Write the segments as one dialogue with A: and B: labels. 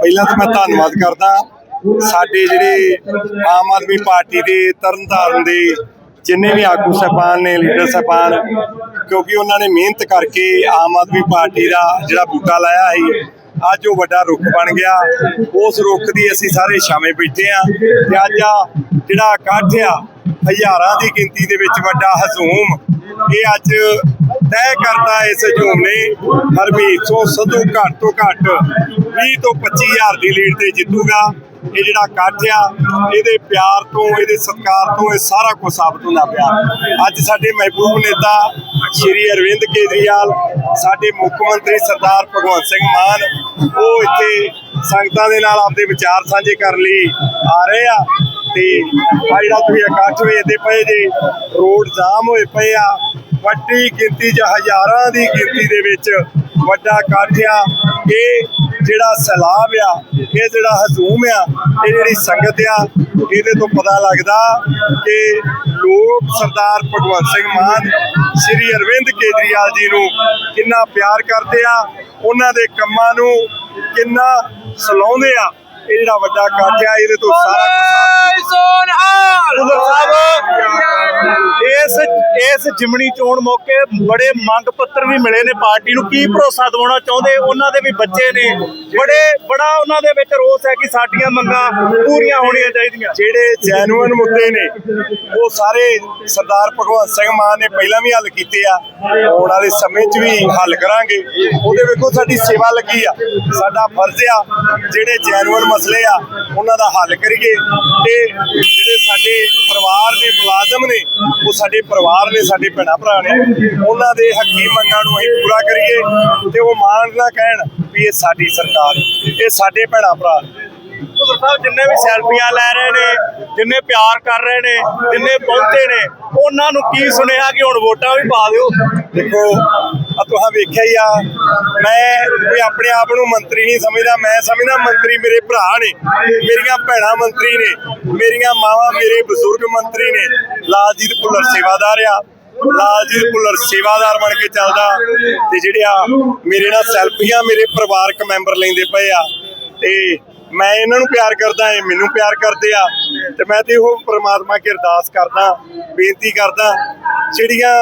A: ਪਹਿਲਾਂ ਤਾਂ ਮੈਂ ਧੰਨਵਾਦ ਕਰਦਾ ਸਾਡੇ ਜਿਹੜੇ ਆਮ ਆਦਮੀ ਪਾਰਟੀ ਦੇ ਤਰਨਤਾਰਨ ਦੇ ਜਿੰਨੇ ਵੀ ਆਗੂ ਸਾਹਿਬਾਨ ਨੇ, ਲੀਡਰ ਸਾਹਿਬਾਨ, ਕਿਉਂਕਿ ਉਹਨਾਂ ਨੇ ਮਿਹਨਤ ਕਰਕੇ ਆਮ ਆਦਮੀ ਪਾਰਟੀ ਦਾ ਜਿਹੜਾ ਬੂਟਾ ਲਾਇਆ ਸੀ, ਅੱਜ ਉਹ ਵੱਡਾ ਰੁੱਖ ਬਣ ਗਿਆ। ਉਸ ਰੁੱਖ ਦੀ ਅਸੀਂ ਸਾਰੇ ਛਾਵੇਂ ਬੈਠੇ ਆ ਤੇ ਅੱਜ ਆ ਜਿਹੜਾ ਇਕੱਠ ਆ, ਹਜ਼ਾਰਾਂ ਦੀ ਗਿਣਤੀ ਦੇ ਵਿੱਚ ਵੱਡਾ ਹਜ਼ੂਮ, ਇਹ ਅੱਜ ਤੈਅ ਕਰਤਾ ਇਸ ਹਜੂਮ ਨੇ, ਹਰਮੀਤ ਤੋਂ ਸਧੂ ਘੱਟ ਤੋਂ ਘੱਟ 20 ਤੋਂ 25000 ਦੀ ਲੀਡ ਤੇ ਜਿੱਤੂਗਾ। ਇਹ ਜਿਹੜਾ ਇਕੱਠ ਆ, ਇਹਦੇ ਪਿਆਰ ਤੋਂ, ਇਹਦੇ ਸਤਿਕਾਰ ਤੋਂ, ਇਹ ਸਾਰਾ ਕੁਝ ਸਾਬਤ ਹੁੰਦਾ ਪਿਆ। ਅੱਜ ਸਾਡੇ ਮਹਿਬੂਬ ਨੇਤਾ ਸ਼੍ਰੀ ਅਰਵਿੰਦ ਕੇਜਰੀਵਾਲ, ਸਾਡੇ ਮੁੱਖ ਮੰਤਰੀ ਸਰਦਾਰ ਭਗਵੰਤ ਸਿੰਘ ਮਾਨ, ਉਹ ਇੱਥੇ ਸੰਗਤਾਂ ਦੇ ਨਾਲ ਆਪਦੇ ਵਿਚਾਰ ਸਾਂਝੇ ਕਰਨ ਲਈ ਆ ਰਹੇ ਆ। ਤੇ ਆ ਜਿਹੜਾ ਤੁਸੀਂ ਇਕੱਠ ਵੇਖਦੇ ਪਏ ਜੇ, ਰੋਡ ਜਾਮ ਹੋਏ ਪਏ ਆ ਵੱਡੀ ਗਿਣਤੀ ਜਾਂ ਹਜ਼ਾਰਾਂ ਦੀ ਗਿਣਤੀ ਦੇ ਵਿੱਚ ਵੱਡਾ ਇਕੱਠ ਇਹ ਜਿਹੜਾ ਸੈਲਾਬ ਆ, ਇਹ ਜਿਹੜਾ ਹਜ਼ੂਮ ਆ, ਇਹ ਜਿਹੜੀ ਸੰਗਤ ਆ, ਇਹਦੇ ਤੋਂ ਪਤਾ ਲੱਗਦਾ ਕਿ ਲੋਕ ਸਰਦਾਰ ਭਗਵੰਤ ਸਿੰਘ ਮਾਨ, ਸ੍ਰੀ ਅਰਵਿੰਦ ਕੇਜਰੀਵਾਲ ਜੀ ਨੂੰ ਕਿੰਨਾ ਪਿਆਰ ਕਰਦੇ ਆ, ਉਹਨਾਂ ਦੇ ਕੰਮਾਂ ਨੂੰ ਕਿੰਨਾ ਸਲਾਉਂਦੇ ਆ। ਇਹ ਜਿਹੜਾ ਵੱਡਾ ਇਕੱਠ ਆ, ਇਹਦੇ ਤੋਂ ਸਾਰਾ ਕੁਝ
B: ਉਧਰ ਸਾਹਿਬ ਇਸ ਇਸ ਜਿਮਣੀ ਚੋਣ ਮੌਕੇ ਬੜੇ ਮੰਗ ਪੱਤਰ ਵੀ ਮਿਲੇ ਨੇ ਪਾਰਟੀ ਨੂੰ। ਕੀ ਭਰੋਸਾ ਦਿਵਾਉਣਾ ਚਾਹੁੰਦੇ? ਉਹਨਾਂ ਦੇ ਵੀ ਬੱਚੇ ਨੇ। ਬੜੇ, ਬੜਾ ਉਹਨਾਂ ਦੇ ਵਿੱਚ ਰੋਸ ਹੈ ਕਿ ਸਾਡੀਆਂ ਮੰਗਾਂ ਪੂਰੀਆਂ ਹੋਣੀਆਂ ਚਾਹੀਦੀਆਂ।
A: ਜਿਹੜੇ ਜੈਨੂਅਨ ਮੁੱਦੇ ਨੇ, ਉਹ ਸਾਰੇ ਸਰਦਾਰ ਭਗਵੰਤ ਸਿੰਘ ਮਾਨ ਨੇ ਪਹਿਲਾਂ ਵੀ ਹੱਲ ਕੀਤੇ ਆ। ਆਉਣ ਵਾਲੇ ਸਮੇਂ 'ਚ ਵੀ ਹੱਲ ਕਰਾਂਗੇ। ਉਹਦੇ ਵੇਖੋ ਸਾਡੀ ਸੇਵਾ ਲੱਗੀ ਆ। ਸਾਡਾ ਫਰਜ਼ ਆ, ਜਿਹੜੇ ਜੈਨੂਅਨ ਮਸਲੇ ਆ, ਉਹਨਾਂ ਦਾ ਹੱਲ ਕਰੀਏ। ਤੇ ਜਿਹੜੇ ਸਾਡੇ ਪਰਿਵਾਰ ਦੇ ਮੁਲਾਜ਼ਮ ਨੇ, ਉਹ ਸਾਡੇ ਪਰਿਵਾਰ ਨੇ ਸਾਡੇ ਭੈਣਾਂ ਭਰਾ ਨੇ ਉਹਨਾਂ ਦੇ ਹੱਕੀ ਮੰਗਾਂ ਨੂੰ ਅਸੀਂ ਪੂਰਾ ਕਰੀਏ ਤੇ ਉਹ ਮਾਣ ਨਾ ਕਹਿਣ ਵੀ ਇਹ ਸਾਡੀ ਸਰਕਾਰ। ਇਹ ਸਾਡੇ ਭੈਣਾਂ ਭਰਾ
B: ਸਾਹਿਬ ਜਿੰਨੇ ਵੀ ਸੈਲਫੀਆਂ ਲੈ ਰਹੇ ਨੇ ਜਿੰਨੇ ਪਿਆਰ ਕਰ ਰਹੇ ਨੇ ਜਿੰਨੇ ਪਹੁੰਚੇ ਨੇ ਉਹਨਾਂ ਨੂੰ ਕੀ ਸੁਨੇਹਾ ਕਿ ਹੁਣ ਵੋਟਾਂ ਵੀ ਪਾ ਦਿਓ
A: ਦੇਖੋ ਆ ਤੁਹਾਂ ਵੇਖਿਆ ਹੀ ਆ ਮੈਂ ਕੋਈ ਆਪਣੇ ਆਪ ਨੂੰ ਮੰਤਰੀ ਨਹੀਂ ਸਮਝਦਾ ਮੈਂ ਸਮਝਦਾ ਮੰਤਰੀ ਮੇਰੇ ਭਰਾ ਨੇ ਮੇਰੀਆਂ ਭੈਣਾਂ ਮੰਤਰੀ ਨੇ ਮੇਰੀਆਂ ਮਾਵਾਂ ਮੇਰੇ ਬਜ਼ੁਰਗ ਮੰਤਰੀ ਨੇ ਲਾਲਜੀਤ ਭੁੱਲਰ ਸੇਵਾਦਾਰ ਆ ਲਾਲਜੀਤ ਭੁੱਲਰ ਸੇਵਾਦਾਰ ਬਣ ਕੇ ਚੱਲਦਾ ਤੇ ਜਿਹੜੇ ਆ ਮੇਰੇ ਨਾਲ ਸੈਲਫੀਆਂ ਮੇਰੇ ਪਰਿਵਾਰਕ ਮੈਂਬਰ ਲੈਂਦੇ ਪਏ ਆ ਤੇ ਮੈਂ ਇਹਨਾਂ ਨੂੰ ਪਿਆਰ ਕਰਦਾ ਏ ਮੈਨੂੰ ਪਿਆਰ ਕਰਦੇ ਆ ਤੇ ਮੈਂ ਤੇ ਉਹ ਪ੍ਰਮਾਤਮਾ ਅੱਗੇ ਅਰਦਾਸ ਕਰਦਾ, ਬੇਨਤੀ ਕਰਦਾ, ਜਿਹੜੀਆਂ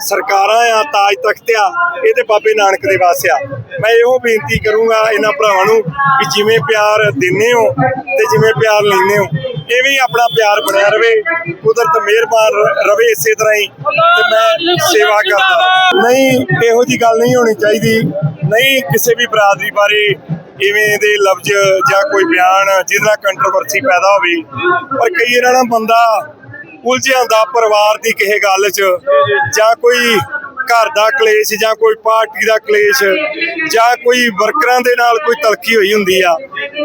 A: ਸਰਕਾਰਾਂ ਆ ਤਾਜ ਤਖਤ ਆ, ਇਹ ਤੇ ਬਾਬੇ ਨਾਨਕ ਦੇ ਵਾਸ ਆ। ਮੈਂ ਇਹੋ ਬੇਨਤੀ ਕਰੂੰਗਾ ਇਹਨਾਂ ਭਰਾਵਾਂ ਨੂੰ ਕਿ ਜਿਵੇਂ ਪਿਆਰ ਦਿੰਦੇ ਹੋ ਤੇ ਜਿਵੇਂ ਪਿਆਰ ਲੈਂਦੇ ਹੋ ਇਵੇਂ ਹੀ ਆਪਣਾ ਪਿਆਰ ਬਣਿਆ ਰਵੇ, ਕੁਦਰਤ ਮਿਹਰਬਾਨ ਰ- ਰਵੇ ਇਸੇ ਤਰ੍ਹਾਂ ਹੀ, ਤੇ ਮੈਂ ਸੇਵਾ ਕਰਦਾ ਨਹੀਂ, ਇਹੋ ਜੀ ਗੱਲ ਨਹੀਂ ਹੋਣੀ ਚਾਹੀਦੀ। ਨਹੀਂ, ਕਿਸੇ ਵੀ ਬਰਾਦਰੀ ਬਾਰੇ ਇਵੇਂ ਦੇ ਲਫ਼ਜ਼ ਜਾਂ ਕੋਈ ਬਿਆਨ ਜਿਹਦੇ ਨਾਲ ਕੰਟਰੋਵਰਸੀ ਪੈਦਾ ਹੋਵੇ। ਪਰ ਕਈ ਇਹਨਾਂ ਨਾਲ ਬੰਦਾ ਉਲਝਿਆ ਹੁੰਦਾ ਪਰਿਵਾਰ ਦੀ ਕਿਸੇ ਗੱਲ 'ਚ, ਜਾਂ ਕੋਈ ਘਰ ਦਾ ਕਲੇਸ਼ ਜਾਂ ਕੋਈ ਪਾਰਟੀ ਦਾ ਕਲੇਸ਼, ਜਾਂ ਕੋਈ ਵਰਕਰਾਂ ਦੇ ਨਾਲ ਕੋਈ ਤਲਖੀ ਹੋਈ ਹੁੰਦੀ ਆ,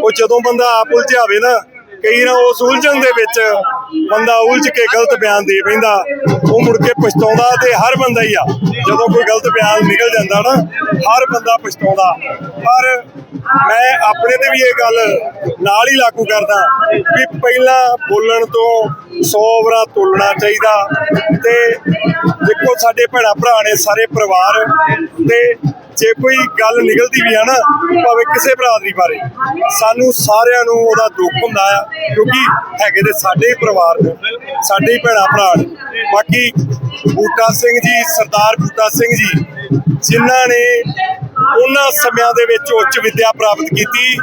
A: ਉਹ ਜਦੋਂ ਬੰਦਾ ਆਪ ਉਲਝਾਵੇ ਨਾ ਕਈ ਨਾ ਉਸ ਉਲਝਣ ਦੇ ਵਿੱਚ ਬੰਦਾ ਉਲਝ ਕੇ ਗਲਤ ਬਿਆਨ ਦੇ ਪੈਂਦਾ। ਉਹ ਮੁੜ ਕੇ ਪਛਤਾਉਂਦਾ ਤੇ ਹਰ ਬੰਦਾ ਹੀ ਆ। ਜਦੋਂ ਕੋਈ ਗਲਤ ਬਿਆਨ ਨਿਕਲ ਜਾਂਦਾ ਨਾ, ਹਰ ਬੰਦਾ ਪਛਤਾਉਂਦਾ। ਪਰ ਮੈਂ ਆਪਣੇ ਤੇ ਵੀ ਇਹ ਗੱਲ ਨਾਲ ਹੀ ਲਾਗੂ ਕਰਦਾ ਵੀ ਪਹਿਲਾਂ ਬੋਲਣ ਤੋਂ 100 ਵਾਰ ਤੋਲਣਾ ਚਾਹੀਦਾ ਤੇ ਦੇਖੋ ਸਾਡੇ ਭੈਣਾ ਭਰਾ ਨੇ ਸਾਰੇ ਪਰਿਵਾਰ ਤੇ ਜੇ ਕੋਈ ਗੱਲ ਨਿਕਲਦੀ ਵੀ ਆ ਨਾ, ਭਾਵੇਂ ਕਿਸੇ ਬਰਾਦਰੀ ਬਾਰੇ, ਸਾਨੂੰ ਸਾਰਿਆਂ ਨੂੰ ਉਹਦਾ ਦੁੱਖ ਹੁੰਦਾ ਆ, ਕਿਉਂਕਿ ਹੈਗੇ ਤੇ ਸਾਡੇ ਹੀ ਪਰਿਵਾਰ ਨੇ। ਸਾਡੇ ਹੀ ਭੈਣਾ, ਭਰਾ ਨੇ। ਬਾਕੀ ਬੂਟਾ ਸਿੰਘ ਜੀ, ਸਰਦਾਰ ਬੂਟਾ ਸਿੰਘ ਜੀ, ਜਿਨ੍ਹਾਂ ਨੇ ਉਹਨਾਂ ਸਮਿਆਂ ਦੇ ਵਿੱਚ ਉੱਚ ਵਿੱਦਿਆ ਪ੍ਰਾਪਤ ਕੀਤੀ,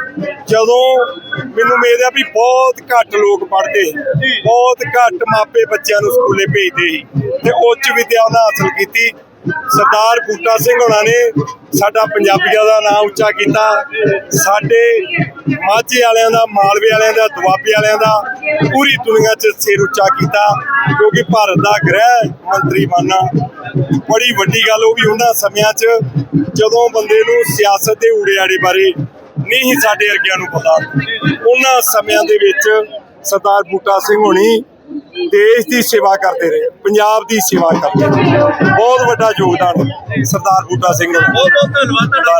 A: ਜਦੋਂ ਮੈਨੂੰ ਉਮੀਦ ਹੈ ਵੀ ਬਹੁਤ ਘੱਟ ਲੋਕ ਪੜ੍ਹਦੇ ਸੀ ਬਹੁਤ ਘੱਟ ਮਾਪੇ ਬੱਚਿਆਂ ਨੂੰ ਸਕੂਲੇ ਭੇਜਦੇ ਸੀ, ਤੇ ਉੱਚ ਵਿੱਦਿਆ ਉਹਨਾਂ ਹਾਸਲ ਕੀਤੀ। ਸਰਦਾਰ ਬੂਟਾ ਸਿੰਘ ਹੋਣਾ ਨੇ ਸਾਡਾ ਪੰਜਾਬੀਆਂ ਦਾ ਨਾਮ ਉੱਚਾ ਕੀਤਾ। ਸਾਡੇ ਮਾਝੇ ਵਾਲਿਆਂ ਦਾ, ਮਾਲਵੇ ਵਾਲਿਆਂ ਦਾ, ਦੁਆਬੇ ਵਾਲਿਆਂ ਦਾ ਪੂਰੀ ਦੁਨੀਆ 'ਚ ਸਿਰ ਉੱਚਾ ਕੀਤਾ ਕਿਉਂਕਿ ਭਾਰਤ ਦਾ ਗ੍ਰਹਿ ਮੰਤਰੀ ਬਣਨਾ ਬੜੀ ਵੱਡੀ ਗੱਲ ਉਹ ਵੀ ਉਹਨਾਂ ਸਮਿਆਂ 'ਚ ਜਦੋਂ ਬੰਦੇ ਨੂੰ ਸਿਆਸਤ ਦੇ ਊੜੇ-ਆੜੇ ਬਾਰੇ ਨਹੀਂ ਸਾਡੇ ਵਰਗਿਆਂ ਨੂੰ ਪਤਾ। ਉਹਨਾਂ ਸਮਿਆਂ ਦੇ ਵਿੱਚ ਸਰਦਾਰ ਬੂਟਾ ਸਿੰਘ ਹੋਣੀ ਦੇਸ਼ ਦੀ ਸੇਵਾ ਕਰਦੇ ਰਹੇ ਪੰਜਾਬ ਦੀ ਸੇਵਾ ਕਰਦੇ ਰਹੇ। ਬਹੁਤ ਵੱਡਾ ਯੋਗਦਾਨ ਸਰਦਾਰ ਬੂਟਾ ਸਿੰਘ ਦਾ
B: ਬਹੁਤ ਬਹੁਤ ਧੰਨਵਾਦ ਤੁਹਾਡਾ।